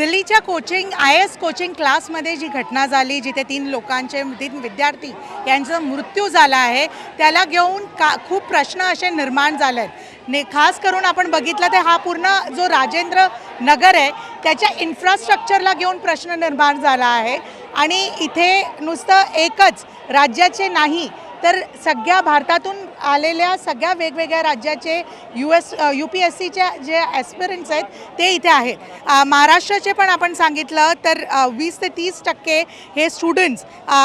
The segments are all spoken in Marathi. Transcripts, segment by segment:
दिल्लीच्या कोचिंग आय एस कोचिंग क्लासमध्ये जी घटना झाली जिथे तीन लोकांचे तीन विद्यार्थी यांचा मृत्यू झाला आहे त्याला घेऊन का खूप प्रश्न असे निर्माण झाले आहेत ने खास करून आपण बघितलं तर हा पूर्ण जो राजेंद्र नगर आहे त्याच्या इन्फ्रास्ट्रक्चरला घेऊन प्रश्न निर्माण झाला आहे. आणि इथे नुसतं एकच राज्याचे नाही तर सगळ्या भारतातून आलेल्या सगळ्या वेगवेगळ्या राज्याचे U S U P S सीच्या जे ॲस्पिरंट्स आहेत ते इथे आहेत महाराष्ट्राचे पण आपण सांगितलं तर वीस ते तीस टक्के हे स्टुडंट्स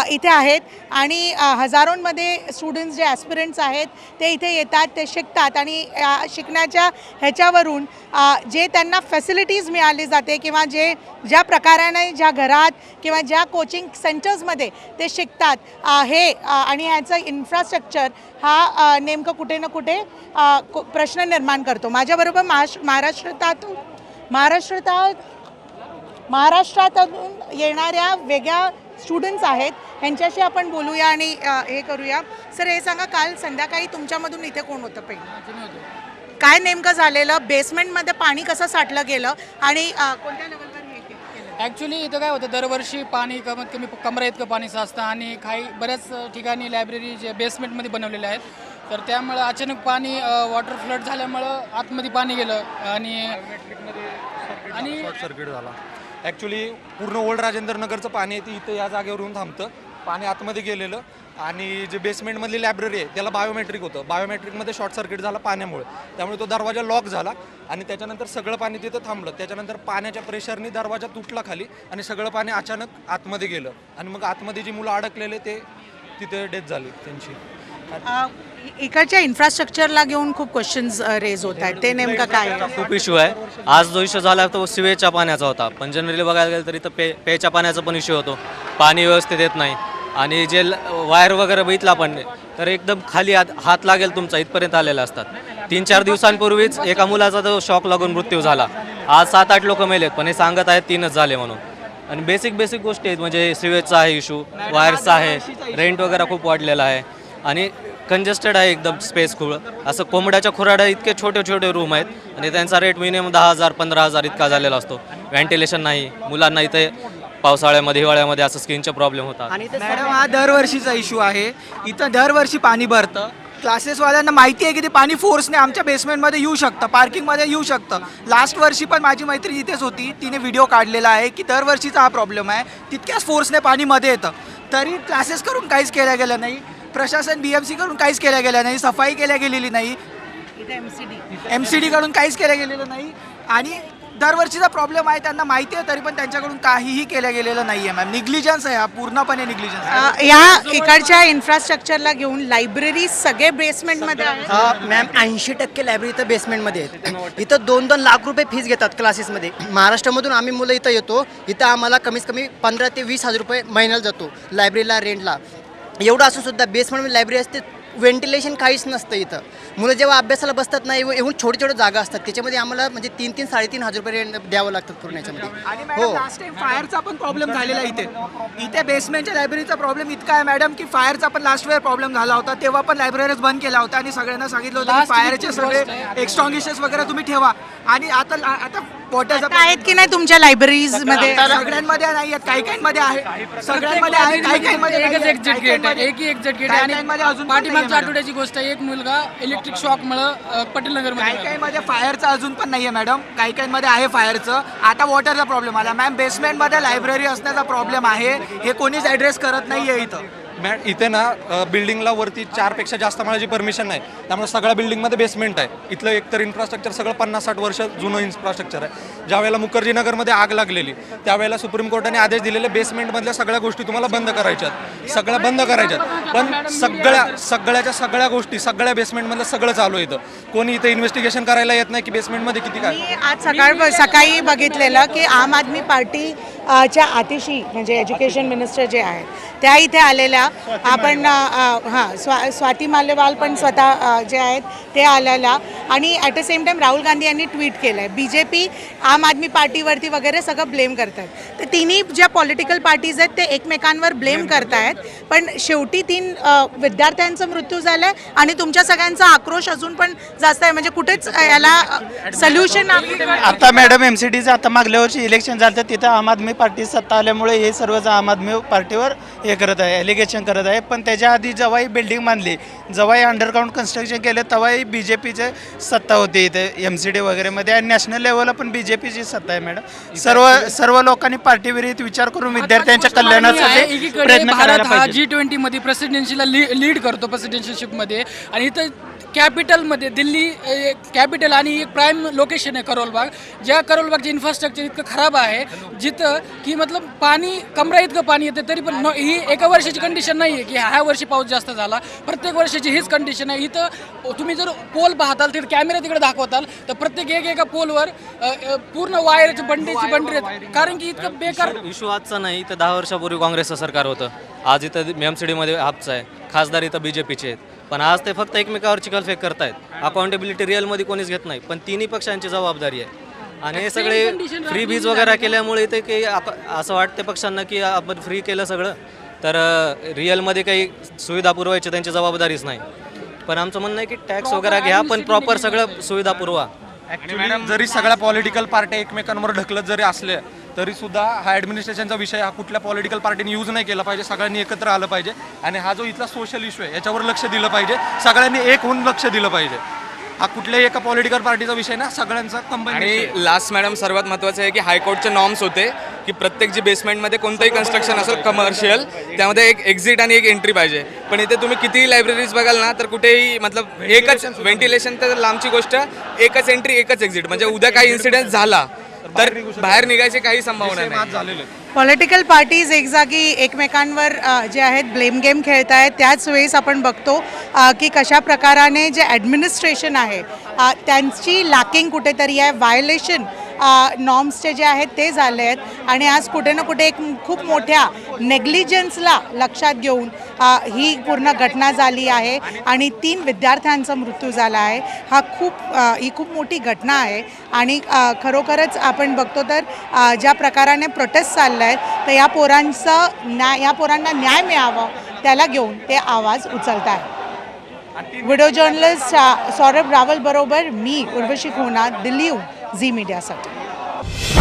इथे आहेत. आणि हजारोंमध्ये स्टुडंट्स जे ॲस्पिरंट्स आहेत ते इथे येतात ते शिकतात. आणि शिकण्याच्या ह्याच्यावरून जे त्यांना फॅसिलिटीज मिळाली जाते किंवा जे ज्या प्रकाराने ज्या घरात किंवा ज्या कोचिंग सेंटर्समध्ये ते शिकतात हे आणि ह्याचं इन्फ्रास्ट्रक्चर हा नेमकं कुठे ना कुठे प्रश्न निर्माण करतो. माझ्याबरोबर महाराष्ट्र महाराष्ट्रातून महाराष्ट्रात महाराष्ट्रातून येणाऱ्या वेगळ्या स्टुडंट्स आहेत. ह्यांच्याशी आपण बोलूया आणि हे करूया. सर हे सांगा काल संध्याकाळी तुमच्यामधून इथे कोण होतं पहिलं काय नेमकं झालेलं? बेसमेंटमध्ये पाणी कसं साठलं गेलं? आणि कोणत्या लेवलवर हे के- केलं ॲक्च्युली इथं काय होतं दरवर्षी पाणी कमीत कमी कमरा इतकं पाणी साचतं आणि काही बऱ्याच ठिकाणी लायब्ररी जे बेसमेंटमध्ये बनवलेल्या आहेत. तर त्यामुळं अचानक पाणी वॉटर फ्लड झाल्यामुळं आतमध्ये पाणी गेलं आणि आणि शॉर्ट सर्किट झाला. ॲक्च्युली पूर्ण ओल्ड राजेंद्र नगरचं पाणी आहे ते इथं या जागेवर येऊन थांबतं. पाणी आतमध्ये गेलेलं आणि जे बेसमेंटमधली लायब्ररी आहे त्याला बायोमेट्रिक होतं. बायोमेट्रिकमध्ये शॉर्ट सर्किट झाला पाण्यामुळे. त्यामुळे तो दरवाजा लॉक झाला आणि त्याच्यानंतर सगळं पाणी तिथं थांबलं. त्याच्यानंतर पाण्याच्या प्रेशरने दरवाजा तुटला खाली आणि सगळं पाणी अचानक आतमध्ये गेलं. आणि मग आतमध्ये जी मुलं अडकलेले ते तिथे डेथ झाली त्यांची. इकडच्या इन्फ्रास्ट्रक्चरला घेऊन खूप क्वेश्चन्स रेज होत आहेत. ते नेमकं काय? खूप इश्यू आहे. आज जो इश्यू झाला तो सिवेजच्या पाण्याचा होता. पण जनरली बघायला गेलं तर इथं पे पेच्या पाण्याचा पण इश्यू होतो. पाणी व्यवस्थित येत नाही. आणि जे ल- वायर वगैरे बघितला आपण तर एकदम खाली हात हात लागेल तुमचा इथपर्यंत आलेला असतात. तीन चार दिवसांपूर्वीच एका मुलाचा तो शॉक लागून मृत्यू झाला. आज सात आठ लोक मेलेत पण हे सांगत आहेत तीनच झाले म्हणून. आणि बेसिक बेसिक गोष्टी आहेत म्हणजे सिवेजचा आहे इशू वायरचा आहे रेंट वगैरे खूप वाढलेला आहे. आणि कंजेस्टेड आहे एकदम स्पेस खूळ असं कोंबड्याच्या खुराड्या इतके छोटे छोटे रूम आहेत आणि त्यांचा रेट मिनिमम दहा हजार पंधरा हजार इतका झालेला असतो. व्हेंटिलेशन नाही मुलांना इथे पावसाळ्यामध्ये हिवाळ्यामध्ये असं स्किनचे प्रॉब्लेम होतात. आणि मॅडम हा दरवर्षीचा इश्यू आहे. इथं दरवर्षी पाणी भरतं. क्लासेसवाल्यांना माहिती आहे की ते पाणी फोर्सने आमच्या बेसमेंटमध्ये येऊ शकतं पार्किंगमध्ये येऊ शकतं. लास्ट वर्षी पण माझी मैत्रीण इथेच होती. तिने व्हिडिओ काढलेला आहे की दरवर्षीचा हा प्रॉब्लेम आहे. तितक्याच फोर्सने पाणी मध्ये येतं. तरी क्लासेस करून काहीच केलं गेलं नाही. प्रशासन बी एम सी कडून काहीच केलं गेलं नाही. सफाई केल्या गेलेली नाही. इथे MCD. एम सी कडून काहीच केलं गेलेलं नाही. आणि दरवर्षीचा प्रॉब्लेम आहे त्यांना माहिती आहे तरी पण त्यांच्याकडून काहीही केलं गेलेलं नाही आहे मॅम निग्लिजन्स आहे हा पूर्णपणे निग्लिजन्स या इकडच्या इन्फ्रास्ट्रक्चरला घेऊन लायब्ररी सगळे बेसमेंटमध्ये आहेत? हा मॅम ऐंशी टक्के लायब्ररी इथं बेसमेंटमध्ये आहेत. इथं दोन दोन लाख रुपये फीस घेतात क्लासेसमध्ये महाराष्ट्रामधून आम्ही मुलं इथं येतो इथं आम्हाला कमीत कमी पंधरा ते वीस हजार रुपये महिन्याला जातो लायब्ररीला रेंटला एवढं असून सुद्धा बेसमेंटमध्ये लायब्ररी असते व्हेंटिलेशन काहीच नसतं इथं. मुलं जेव्हा अभ्यासाला बसतात ना एवढं छोटे छोटे जागा असतात. त्याच्यामध्ये आम्हाला म्हणजे तीन तीन साडेतीन हजार रुपये रेंट द्यावं लागतात करून आणि याच्यामध्ये मॅडम हो. लास्ट टाइम फायरचा पण प्रॉब्लेम झालेला इथे. इथे बेसमेंटच्या लायब्ररीचा प्रॉब्लेम इतका आहे मॅडम की फायरचा पण लास्ट वेळ प्रॉब्लेम झाला होता. तेव्हा पण लायब्ररीज बंद केला होता आणि सगळ्यांना सांगितलं होतं की Last फायरचे week सगळे. एक्स्ट्रॉंगिशेस वगैरे तुम्ही ठेवा. आणि आता आता वॉटरचा आता आहेत की नाही तुमच्या लायब्ररीजमध्ये? सगळ्यांमध्ये नाही आहेत. काही काही मध्ये आहे. सगळ्यांमध्ये आहे काही काही मध्ये एकच नाही आहेत. एक्झिट काही गेट काहींमध्ये- आहे एकही एक्झिट गेट काही आहे काहींमध्ये अजून आणि पण नाहीये, मॅडम. आठवड्याची गोष्ट आहे. एक मुलगा इलेक्ट्रिक शॉकमुळं पटेल काही नगरमध्ये काही मध्ये फायरचं अजून पण नाहीये मॅडम. काही काही मध्ये आहे फायरचं आता वॉटरचा प्रॉब्लेम आला. मॅम बेसमेंटमध्ये लायब्ररी असण्याचा प्रॉब्लेम आहे. हे कोणीच ॲड्रेस करत नाहीये इथं. मॅ इथे ना बिल्डिंगला वरती चारपेक्षा जास्त माळाची परमिशन नाही. त्यामुळे सगळ्या बिल्डिंगमध्ये बेसमेंट आहे. इथलं एकतर इन्फ्रास्ट्रक्चर सगळं पन्नास साठ वर्ष जुनं इन्फ्रास्ट्रक्चर आहे. ज्या वेळेला आग लागलेली त्यावेळेला सुप्रीम कोर्टाने आदेश दिलेले बेसमेंटमधल्या सगळ्या गोष्टी तुम्हाला बंद करायच्यात सगळ्या बंद करायच्यात पण सगळ्या सगळ्याच्या सगळ्या गोष्टी सगळ्या बेसमेंटमधलं सगळं चालू आहे इथं. कोणी इथं इन्व्हेस्टिगेशन करायला येत नाही की बेसमेंटमध्ये किती काय? आज सकाळ सकाळी बघितलेलं की आम आदमी पार्टी च्या आतिशी म्हणजे एज्युकेशन मिनिस्टर जे आहेत त्या इथे आलेल्या आपण हां स्वा स्वाती मालेवाल पण स्वतः जे आहेत ते आलेल्या आणि at the same time Rahul Gandhi यांनी ट्विट केलं आहे बी जे पी आम आदमी पार्टीवरती वगैरे सगळं ब्लेम करत आहेत तर तिन्ही ज्या पॉलिटिकल पार्टीज आहेत ते एकमेकांवर ब्लेम करतायत पण शेवटी तीन विद्यार्थ्यांचा मृत्यू झाला आहे आणि तुमच्या सगळ्यांचा आक्रोश अजून पण जास्त आहे म्हणजे कुठेच याला सोल्युशन आता मॅडम एम सी डीचं आता मागल्या वर्षी इलेक्शन झालं तर तिथं आम आदमी पार्टी सत्ता आल्यामुळे हे सर्वच आम आदमी पार्टीवर हे करत आहे एलिगेशन करत आहे. पण त्याच्या आधी जेव्हाही बिल्डिंग बांधली. जेव्हाही अंडरग्राऊंड कन्स्ट्रक्शन केलं तेव्हाही बी जे पीचे सत्ता होती इथे एम सी डी वगैरेमध्ये आणि नॅशनल लेवलला पण बी जे पीची सत्ता आहे मॅडम सर्व सर्व लोकांनी पार्टीविरहित विचार करून विद्यार्थ्यांच्या कल्याणासाठी प्रयत्न करायला हा जी ट्वेंटी मध्ये प्रेसिडेन्सीला लीड करतो प्रेसिडेन्शियलशिपमध्ये आणि इथं कॅपिटलमध्ये दिल्ली कॅपिटल आणि एक प्राईम लोकेशन आहे करोलबाग. ज्या करोलबागचे इन्फ्रास्ट्रक्चर इतकं खराब आहे जिथं की मतलब पाणी कमरा इतकं पाणी येतं तरी पण न- ही एका वर्षाची कंडिशन नाही आहे की ह्या वर्षी पाऊस जास्त झाला. प्रत्येक वर्षाची हीच कंडिशन आहे. इथं तुम्ही जर पोल पाहताल तिथे कॅमेरा तिकडे दाखवताल तर प्रत्येक एक एका पोलवर पूर्ण वायरची बंडीची बंडी कारण की इतकं बेकार इशू आजचा नाही तर दहा वर्षापूर्वी काँग्रेसचं सरकार होतं. आज इथं एम सी डीमध्ये हापचं आहे. खासदार इथं बी जे पीचे आहेत. पण आज ते फक्त एकमेकावर चिखलफेक करतायत. अकाउंटेबिलिटी रिअलमध्ये कोणीच घेत नाही पण तिन्ही पक्षांची जबाबदारी आहे. आणि हे सगळे फ्री बीज वगैरे केल्यामुळे इथे काही आप- असं वाटतं पक्षांना की आपण फ्री केलं सगळं. तर रिअलमध्ये काही सुविधा पुरवायची त्यांची जबाबदारीच नाही. पण आमचं म्हणणं आहे की टॅक्स वगैरे घ्या पण प्रॉपर सगळं सुविधा पुरवा. ॲक्च्युली जरी सगळ्या पॉलिटिकल पार्ट्या एकमेकांवर ढकलत जरी असल्या तरी सुद्धा हा ॲडमिनिस्ट्रेशनचा विषय हा कुठल्या पॉलिटिकल पार्टीने यूज नाही केला पाहिजे सगळ्यांनी एकत्र आलं पाहिजे. आणि हा जो इथला सोशल इश्यू आहे याच्यावर लक्ष दिलं पाहिजे. सगळ्यांनी एक होऊन लक्ष दिलं पाहिजे. हा कुठल्याही एका पॉलिटिकल पार्टीचा विषय ना सगळ्यांचा आणि लास्ट मॅडम सर्वात महत्त्वाचं आहे की हायकोर्टचे नॉर्म्स होते. की प्रत्येक जे बेसमेंटमध्ये कोणतंही कन्स्ट्रक्शन असेल कमर्शियल त्यामध्ये एक एक्झिट आणि एक एंट्री पाहिजे. पण इथे तुम्ही कितीही लायब्ररीज बघाल ना तर कुठेही मतलब एकच व्हेंटिलेशन तर लांबची गोष्ट एकच एंट्री एकच एक्झिट म्हणजे उद्या काही इन्सिडेंट झाला तर बाहेर निघायची काही संभावना नाही. पॉलिटिकल पार्टीज एक जागी एकमेकांवर जे आहेत ब्लेम गेम खेळत आहेत त्याच वेळेस आपण बघतो की कशा प्रकाराने जे ॲडमिनिस्ट्रेशन आहे त्यांची लॅकिंग कुठेतरी आहे व्हायलेशन नॉर्म्सचे जे आहेत ते झाले आहेत. आणि आज कुठे ना कुठे एक खूप मोठ्या नेग्लिजन्सला लक्षात घेऊन ही पूर्ण घटना झाली आहे. आणि तीन विद्यार्थ्यांचा मृत्यू झाला आहे. हा खूप ही खूप मोठी घटना आहे. आणि खरोखरच आपण बघतो तर ज्या प्रकाराने प्रोटेस्ट चालला आहे तर या पोरांचं न्याय या पोरांना न्याय मिळावा त्याला घेऊन ते आवाज उचलत आहे व्हिडिओ जर्नलिस्ट सौरभ रावल बरोबर मी उर्वशी खोना दिल्लीहून झी मीडियासाठी.